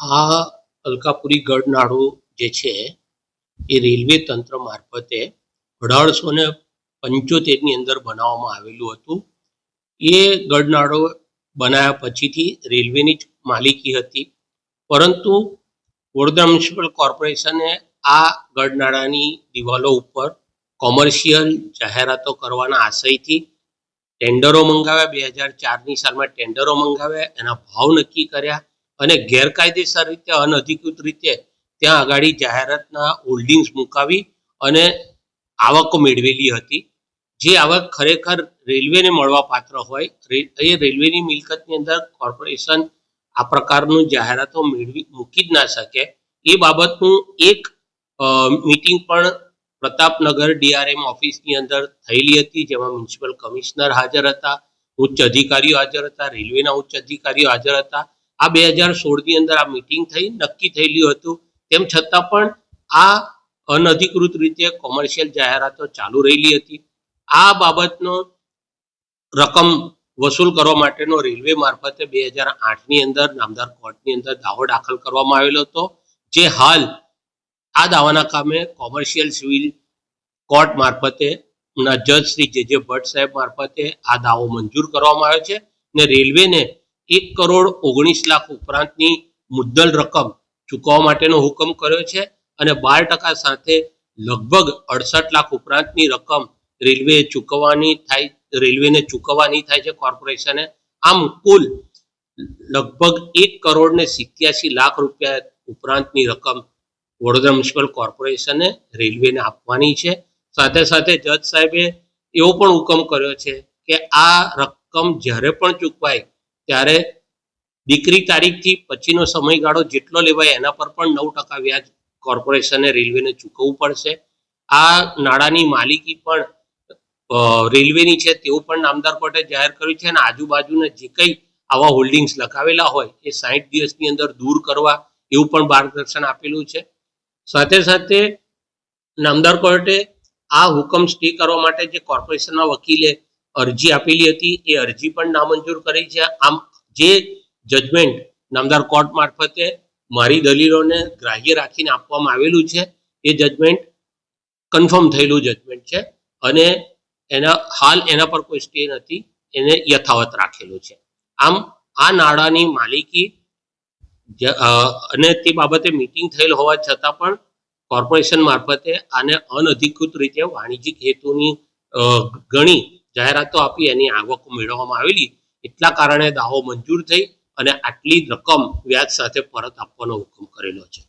આ અલકાપુરી ગઢનાળું જે છે, એ રેલવે તંત્ર મારફતે અઢારસો ને પંચોતેરની અંદર બનાવવામાં આવેલું હતું. એ ગઢનાળો બનાવ્યા પછીથી રેલવેની જ માલિકી હતી. પરંતુ વડોદરા મ્યુનિસિપલ કોર્પોરેશને આ ગઢનાળાની દિવાલો ઉપર કોમર્શિયલ જાહેરાતો કરવાના આશયથી ટેન્ડરો મંગાવ્યા. બે હજાર ચારની સાલમાં ટેન્ડરો મંગાવ્યા. એના ભાવ નક્કી કર્યા. અને ગેરકાયદેસર રીતે, અનધિકૃત રીતે ત્યાં આગાડી જાહેરાતના હોલ્ડિંગ્સ મુકાવી અને આવકો મેળવેલી હતી. જે આવક ખરેખર રેલવેને મળવા પાત્ર હોય એ રેલવેની મિલકતની અંદર કોર્પોરેશન આ પ્રકારનું જાહેરાતો મેળવી, મૂકી જ ના શકે. એ બાબતનું એક મીટિંગ પણ પ્રતાપનગર ડીઆરએમ ઓફિસની અંદર થયેલી હતી, જેમાં મ્યુનિસિપલ કમિશનર હાજર હતા, ઉચ્ચ અધિકારીઓ હાજર હતા, રેલવેના ઉચ્ચ અધિકારીઓ હાજર હતા. આ બે હજાર સોળની અંદર આ મીટિંગ થઈ, નક્કી થયેલું હતું. તેમ છતાં પણ આ અનધિકૃત રીતે કોમર્શિયલ જાહેરાતો ચાલુ રહેલી હતી. આ બાબતનો રકમ વસૂલ કરવા માટેનો રેલવે મારફતે બે હજાર આઠની અંદર નામદાર કોર્ટની અંદર દાવો દાખલ કરવામાં આવેલો હતો. જે હાલ આ દાવાના કામે કોમર્શિયલ સિવિલ કોર્ટ મારફતે જજ શ્રી જે જે ભટ્ટ સાહેબ મારફતે આ દાવો મંજૂર કરવામાં આવ્યો છે ને રેલવેને એક કરોડ ઓગણીસ લાખ ઉપરાંતની મુદ્દલ રકમ ચૂકવવા માટેનો હુકમ કર્યો છે અને બાર ટકા સાથે લગભગ અડસઠ લાખ ઉપરાંતની રકમ રેલવે ચૂકવવાની થાય, રેલવેને ચૂકવવાની થાય છે કોર્પોરેશને. આમ કુલ લગભગ એક કરોડ ને સિત્યાસી લાખ રૂપિયા ઉપરાંતની રકમ વડોદરા મ્યુનિસિપલ કોર્પોરેશને રેલવેને આપવાની છે. સાથે સાથે જજ સાહેબે એવો પણ હુકમ કર્યો છે કે આ રકમ જ્યારે પણ ચૂકવાય ત્યારે દીકરી તારીખથી પછીનો સમયગાળો જેટલો લેવાય એના પર પણ નવ ટકા વ્યાજ કોર્પોરેશને રેલવેને ચૂકવવું પડશે. આ નાણાંની માલિકી પણ રેલવેની છે તેવું પણ નામદાર કોર્ટે જાહેર કર્યું છે અને આજુબાજુના જે કંઈ આવા હોલ્ડિંગ્સ લખાવેલા હોય એ સાઠ દિવસની અંદર દૂર કરવા એવું પણ માર્ગદર્શન આપેલું છે. સાથે સાથે નામદાર કોર્ટે આ હુકમ સ્ટે કરવા માટે જે કોર્પોરેશનના વકીલે અરજી આપેલી હતી, એ અરજી પણ નામંજૂર કરી છે. આમ જે જજમેન્ટ નામદાર કોર્ટ મારફતે મારી દલીલોને ગ્રાહ્ય રાખીને આપવામાં આવેલું છે, એ જજમેન્ટ કન્ફર્મ થયેલું જજમેન્ટ છે અને એના, હાલ એના પર કોઈ સ્ટે નથી, એને યથાવત રાખેલું છે. આમ આ નાણાંની માલિકી અને તે બાબતે મીટિંગ થયેલ હોવા છતાં પણ કોર્પોરેશન મારફતે આને અનધિકૃત રીતે વાણિજ્યિક હેતુની ઘણી જાહેરાતો આપી એની આવક મેળવવામાં આવેલી. એટલા કારણે દાવો મંજૂર થઈ અને આટલી રકમ વ્યાજ સાથે પરત આપવાનો હુકમ કરેલો છે.